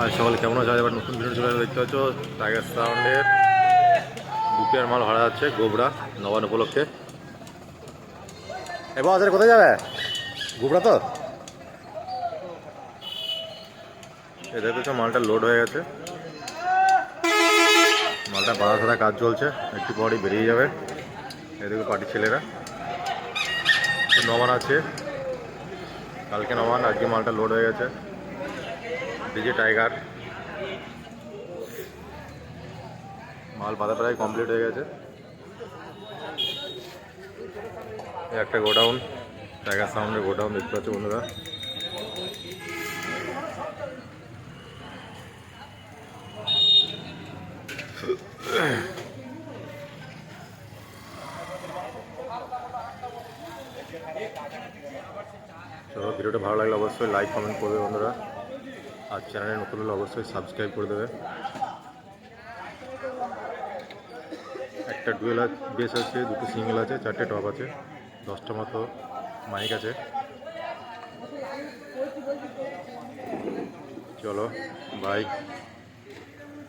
আর সকালে কেমন আছে? এবার নতুন ভিডিও চলে দেখতে পাচ্ছ টাইগার সাউন্ডের দুপিয়ার মাল ভাড়া যাচ্ছে গোবরা নবান উপলক্ষে। এবার আজকে কোথায় যাবে? গোবরা তো? এ দেখতেছ মালটা লোড হয়ে গেছে। মালটা বাধা সাদা কাজ চলছে একটু পরই বেরিয়ে যাবে। এদিকে পার্টির ছেলেরা। তো নবান আছে। কালকে নবান আজকে মালটা লোড হয়ে গেছে। DJ Tiger. মাল বাঁধা প্রায় কমপ্লিট হয়ে গেছে। একটা গোডাউন, টাইগার সাউন্ডের গোডাউন দেখতে পাচ্ছ বন্ধুরা। তো ভিডিওটা ভালো লাগলে অবশ্যই লাইক কমেন্ট করবে বন্ধুরা। আর চ্যানেলে নতুন হলে অবশ্যই সাবস্ক্রাইব করে দেবে। একটা ডুয়েল বেস আছে, দুটো সিঙ্গেল আছে, চারটে টপ আছে, দশটা মতো মাইক আছে। চলো বাই